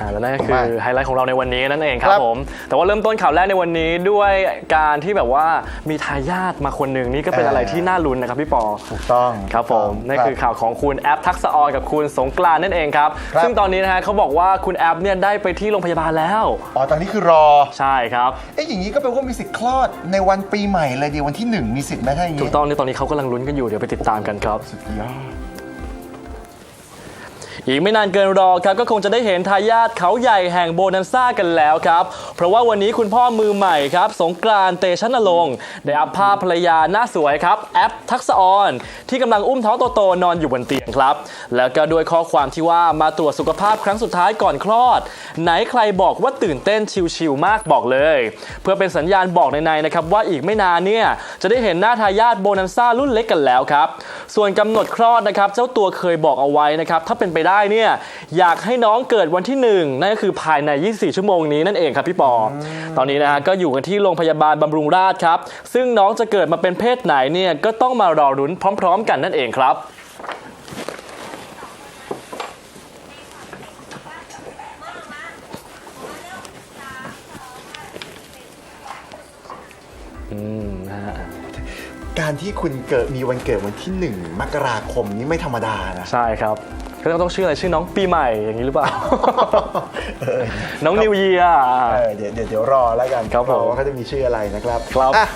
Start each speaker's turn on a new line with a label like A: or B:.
A: นั่นก็
B: ผม
A: คือ
B: ว่า
A: ไฮไลท์ของเราในวันนี้นั่นเองครั
B: ครับบ
A: ผม แต่ว่าเริ่มต้นข่าวแรกในวันนี้ด้วยการที่แบบว่ามีทายาทมาคนหนึ่งนี่ก็เป็นอะไรที่น่าลุ้นนะครับพี่ปอ
B: ถูกต้อง
A: ครับผมนั่นคือ
B: รับ
A: ข่าวของคุณแอปทักษะออนกับคุณสงกรานต์นั่นเองครับ
B: ครับ
A: ซึ่งตอนนี้นะฮะเขาบอกว่าคุณแอปเนี่ยได้ไปที่โรงพยาบาลแล้ว
B: อ๋อตอนนี้คือรอ
A: ใช่ครับ
B: เอ๊ะอย่างนี้ก็แปลว่ามีสิทธิ์คลอดในวันปีใหม่เลยเดียววันที่หนึ่งมีสิทธิ์ไหมถ้าอย่าง
A: ถู
B: นี้
A: กต้องนี่ตอนนี้เขากำลังลุ้นกันอยู่เดี๋ยวไปติดตามกันครับ
B: สุดยอด
A: อีกไม่นานเกินรอครับก็คงจะได้เห็นทายาทเขาใหญ่แห่งโบนันซ่ากันแล้วครับ เพราะว่าวันนี้คุณพ่อมือใหม่ครับ สงกรานต์เตชะนรงค์ได้อัพภาพภรรยาหน้าสวยครับ แอปทักษออนที่กำลังอุ้มท้องโตๆนอนอยู่บนเตียงครับ แล้วก็ด้วยข้อความที่ว่ามาตรวจสุขภาพครั้งสุดท้ายก่อนคลอด ไหนใครบอกว่าตื่นเต้นชิวๆมากบอกเลย เพื่อเป็นสัญญาณบอกในๆนะครับว่าอีกไม่นานเนี่ยจะได้เห็นหน้าทายาทโบนันซ่ารุ่นเล็กกันแล้วครับส่วนกำหนดคลอดนะครับเจ้าตัวเคยบอกเอาไว้นะครับถ้าเป็นไปได้เนี่ยอยากให้น้องเกิดวันที่หนึ่งนั่นก็คือภายใน 24 ชั่วโมงนี้นั่นเองครับพี่ปออตอนนี้นะฮะก็อยู่กันที่โรงพยาบาลบำรุงราษฎร์ครับ ซึ่งน้องจะเกิดมาเป็นเพศไหนเนี่ยก็ต้องมารอรุ้นพร้อม ๆ กันนั่นเองครับ อืมนะฮะ
B: การที่คุณเกิดมีวันเกิดวันที่หนึ่งมกราคมนี้ไม่ธรรมดานะ
A: ใช่ครับก็ต้องชื่ออะไรชื่อน้องปีใหม่อย่างนี้หรือเปล่าน้องนิวเยีย
B: เออเดี๋ยวเดี๋ยวเดี๋ยวรอแล้วกัน
A: ครับผม
B: อว่าเขาจะมีชื่ออะไรนะครับ
A: ครับ
B: อะ